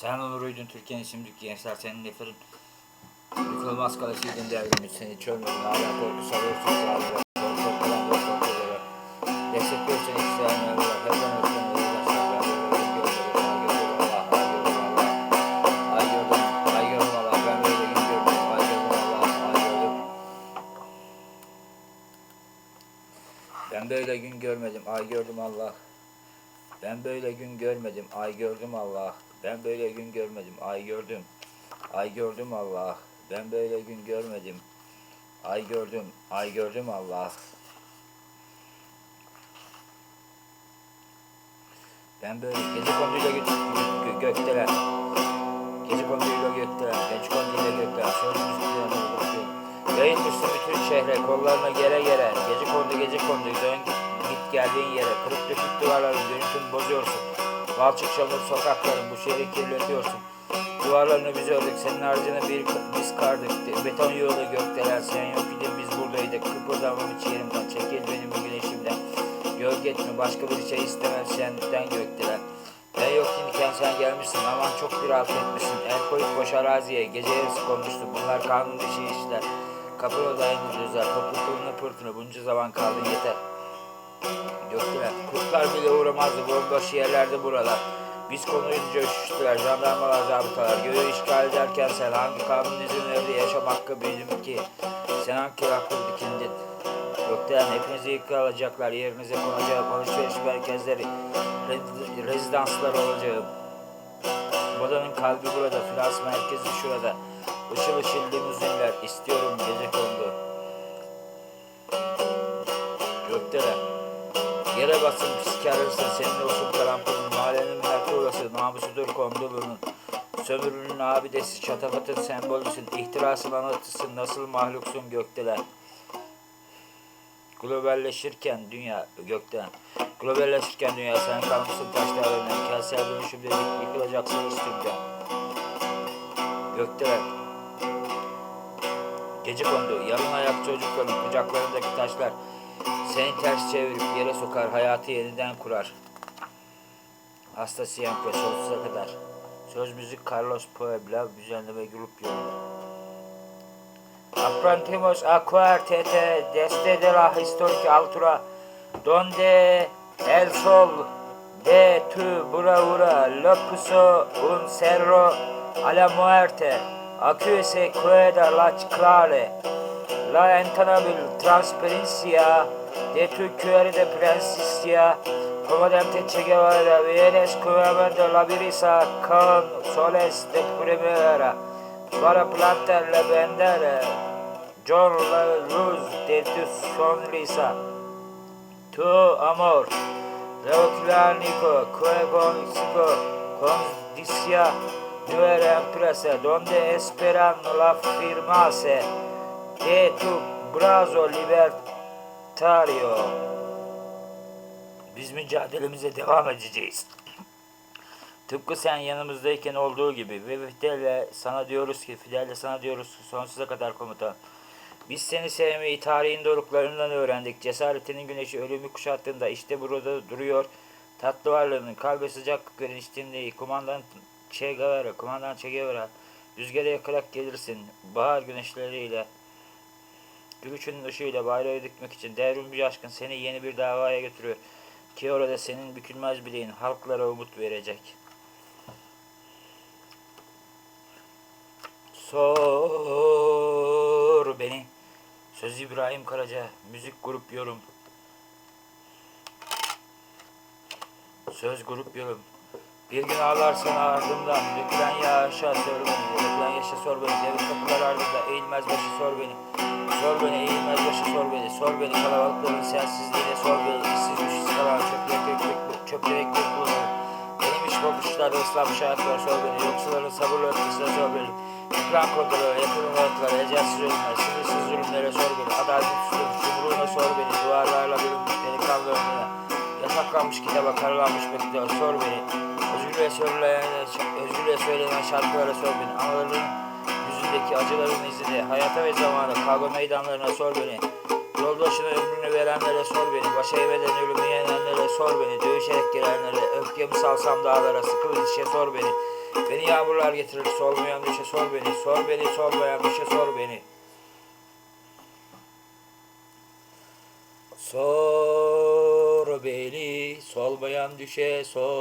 Sen onuruydun Türkiye'nin şimdiki gençler senin neferin. Yıkılmaz kalesiydin devrimi seni çölmedin hala korku salıyorsun sağlığa. Korku yok korku böyle. Destekliyorsun isteyen yollar. Hepden ötürü uğraşlar. Ben böyle gün gördüm. Allah ay gördüm. Ay gördüm. Ay gördüm Allah. Ben böyle gün gördüm. Ay gördüm Allah. Ay gördüm. Ben böyle gün görmedim. Ay gördüm Allah. Ben böyle gün görmedim. Ay gördüm Allah. Ben böyle gün görmedim. Ay gördüm. Ay gördüm Allah. Ben böyle gün görmedim. Ay gördüm. Ay gördüm Allah. Ben böyle gece konduyla gö gö gökdeler. Gece konduyla gökdeler. Gece konduyla gökdeler. Şöyle müziklerini okuyorum. Yayın üstü bütün şehre kollarına gere gere. Gece kondu gece kondu dön git, geldiğin yere. Kırık dökük duvarların görüntünü bozuyorsun. Balçık çamur sokakların bu şehri kirletiyorsun. Duvarlarını biz ördük, senin harcını bir, biz kardık. Beton yığılı gökdeler, sen yok idin biz buradaydık. Kıpırdamam hiç yerimden, çekil benim güneşimden. Gölge etme, başka bir şey istemem senden gökdeler. Ben yokken iken sen gelmişsin, aman çok bir alt etmişsin. El koyup boş araziye, gece yarısı konmuştu. Bunlar kanun dışı işler. Kapına dayanır gözler, toplu pırtına pırtına. Bunca zaman kaldın yeter. Gökdeler, kurtlar bile uğramazdı, bomboş yerlerde buralar. Biz konuyunca üşüştüler, jandarmalar, zabıtalar. Göğü işgal ederken sen hangi kanun izin verdi yaşam hakkı benim ki? Sen hangi haklı dikindin? Gökten hepinizi yıkılacaklar, yerinize konacak alışveriş merkezleri, re- rezidanslar olacağım. Modanın kalbi burada, finans merkezi şurada. Işıl ışıl limuzinler, istiyorum gece kondu. Gökdeler. Yere basın psikiyatrısın senin olsun karampolun mahallenin merkurası namusudur kondulunun sömürünün abidesi şatafatın sembolüsün ihtirasın anlatısın nasıl mahluksun gökteler globalleşirken dünya gökten globalleşirken dünya sen kalmışsın taşlar önüne. Kentsel dönüşümde yık- yıkılacaksın üstümden gökteler Gece kondu, yarın ayak çocukların kucaklarındaki taşlar seni ters çevirip yere sokar, hayatı yeniden kurar. Hasta Siyankö sonsuza kadar. Söz müzik Carlos Puebla, düzenleme grup yorum. Aprendimos a cuartete desde de la histórica altura donde el sol de tu bravura lo puso un cerro a la muerte. Aquí se queda la clave. La entanable transparencia de cuore de presencia, comodamente Che Guevara, vienes cubando la brisa con soles de primavera, para plantar la bandera, John la luz de tu sonrisa, tu amor, reoclánico, cuegonsico, condicia, nueva empresa, donde esperan la firmase, de tu brazo libertario. Biz mücadelemize devam edeceğiz. Tıpkı sen yanımızdayken olduğu gibi ve Fidel'le sana diyoruz ki, Fidel'le sana diyoruz ki sonsuza kadar komutan. Biz seni sevmeyi tarihin doruklarından öğrendik. Cesaretinin güneşi ölümü kuşattığında işte burada duruyor. Tatlı varlığının kalbe sıcaklık veren içtinliği. Kumandan Che Guevara, kumandan Che Guevara. Rüzgara yakarak gelirsin. Bahar güneşleriyle. Gülüşünün ışığıyla bayrağı dikmek için devrim bir aşkın seni yeni bir davaya götürüyor. Ki orada senin bükülmez bileğin halklara umut verecek. Sor beni. Söz İbrahim Karaca. Müzik grup yorum. Söz grup yorum. Bir gün ağlarsan ardımdan dökülen yaşa sor beni. Dökülen yaşa sor beni. Devir kapılar ardında eğilmez başı sor beni. Sor beni eğilmez başı sor beni. Sor beni kalabalıkların sensizliğine sor beni. İşsiz güçsüz kalan çöplek çöplek bulunur. Benim iş babuşlar ıslanmış hayatlar sor beni. Yoksulların sabırlı öfkesine sor beni. Ekran kontrolü, yakın olaylıklara, ecelsiz ölümler, sınırsız zulümlere sor beni. Adaletsizlik yumruğuna sor beni. Duvarlarla bölünmüş delikanlı önüne. Yasaklanmış kitaba, karılanmış mektuba sor beni. Özgürlüğe söylenen, özgürlüğe söylenen şarkılara sor beni yüzündeki acıların izi de hayata ve zamanı, kargo meydanlarına sor beni. Yol başına ömrünü verenlere sor beni, başa eğmeden ölümü yenenlere sor beni, dövüşerek gelenlere, öfkemi salsam dağlara, sıkılı dişe sor beni. Beni yağmurlar getirir, sormayan dişe sor beni, sor beni, sormayan dişe sor beni. Sor beni, solmayan düşe sor.